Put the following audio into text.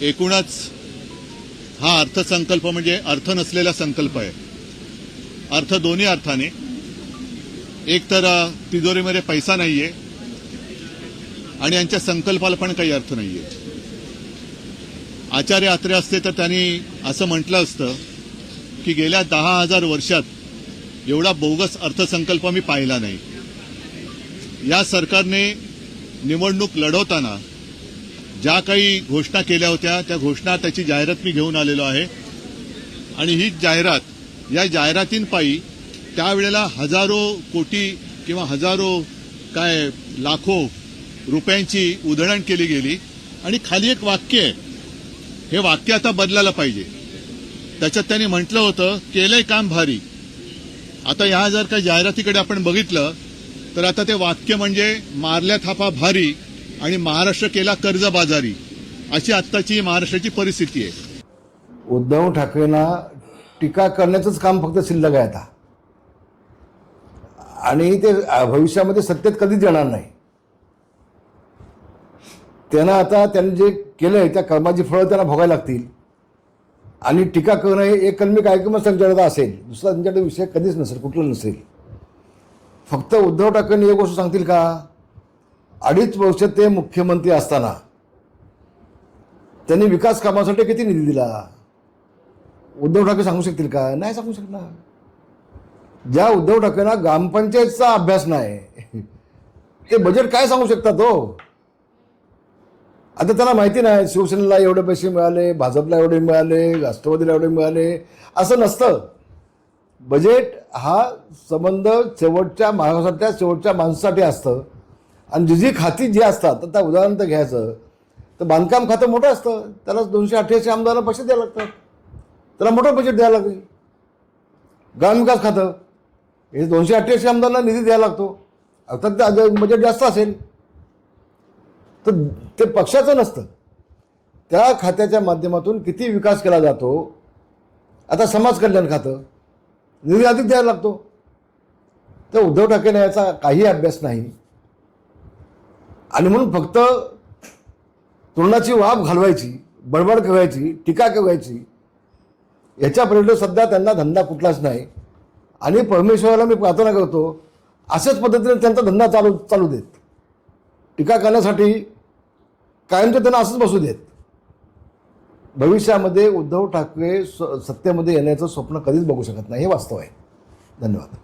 एकूणच हा अर्थसंकल्प म्हणजे अर्थ नसलेला संकल्प आहे. अर्थ दोन्ही अर्थाने. एक तर तिजोरीमध्ये पैसा नाहीये आणि यांच्या संकल्पाला पण काही अर्थ नाहीये. आचार्य आत्रे असते तर त्यांनी असं म्हटलं असतं की गेल्या दहा हजार वर्षात एवढा बोगस अर्थसंकल्प मी पाहिला नाही. या सरकारने निवडणूक लढवताना ज्या काही घोषणा केल्या होत्या त्या घोषणा त्याची जाहिरात मी घेऊन आलेलो आहे. आणि ही जाहिरात या जाहिरातींपायी त्यावेळेला हजारो कोटी किंवा हजारो काय लाखो रुपयांची उधळण केली गेली. आणि खाली एक वाक्य आहे. हे वाक्य आता बदलायला पाहिजे. त्याच्यात त्यांनी म्हटलं होतं केलंय काम भारी. आता ह्या जर का जाहिरातीकडे आपण बघितलं तर आता ते वाक्य म्हणजे मारल्या थापा भारी आणि महाराष्ट्र केला कर्जबाजारी. अशी आत्ताची महाराष्ट्राची परिस्थिती आहे. उद्धव ठाकरेंना टीका करण्याचंच काम फक्त शिल्लक आहे आता. आणि ते भविष्यामध्ये सत्तेत कधीच येणार नाही. त्यांना आता त्यांनी जे केलंय त्या कर्माची फळं त्यांना भोगायला लागतील. आणि टीका करणं हे एक कलमी कार्यक्रमच त्यांच्याकडे असेल. दुसरा त्यांच्याकडे विषय कधीच नसेल कुठला नसेल. फक्त उद्धव ठाकरेंनी एक गोष्ट सांगतील का? अडीच वर्ष ते मुख्यमंत्री असताना त्यांनी विकास कामासाठी किती निधी दिला? उद्धव ठाकरे सांगू शकतील का? नाही सांगू शकणार. ज्या उद्धव ठाकरेंना ग्रामपंचायतचा अभ्यास नाही ते बजेट काय सांगू शकतात हो? आता त्यांना माहिती नाही शिवसेनेला एवढे पैसे मिळाले भाजपला एवढे मिळाले राष्ट्रवादीला एवढे मिळाले असं नसतं. बजेट हा संबंध शेवटच्या महाराष्ट्रातल्या शेवटच्या माणसासाठी असतं. आणि जी जी खाती जी असतात आता उदाहरण तर घ्यायचं. तर बांधकाम खातं मोठं असतं. त्याला दोनशे अठ्ठ्याऐंशी आमदारांना पैसे द्यायला लागतात. त्याला मोठं बजेट द्यायला लागेल ग्रामविकास खातं. हे दोनशे अठ्ठ्याऐंशी आमदारांना निधी द्यायला लागतो. अर्थात त्या बजेट म्हणजे जास्त असेल. तर ते पक्षाचं नसतं. त्या खात्याच्या माध्यमातून किती विकास केला जातो आता समाज कल्याण खातं. निधी अधिक द्यायला लागतो. तर उद्धव ठाकरेने याचा काही अभ्यास नाही. आणि म्हणून फक्त तोंडाची वाफ घालवायची बडबड करायची टीका करायची याच्यापर्यंत सध्या त्यांना धंदा कुठलाच नाही. आणि परमेश्वराला मी प्रार्थना करतो अशाच पद्धतीने त्यांचा धंदा चालू चालू देत. टीका करण्यासाठी कायमचं त्यांना असंच बसू देत. भविष्यामध्ये उद्धव ठाकरे स- सत्तेमध्ये येण्याचं स्वप्न कधीच बघू शकत नाही हे वास्तव आहे. धन्यवाद.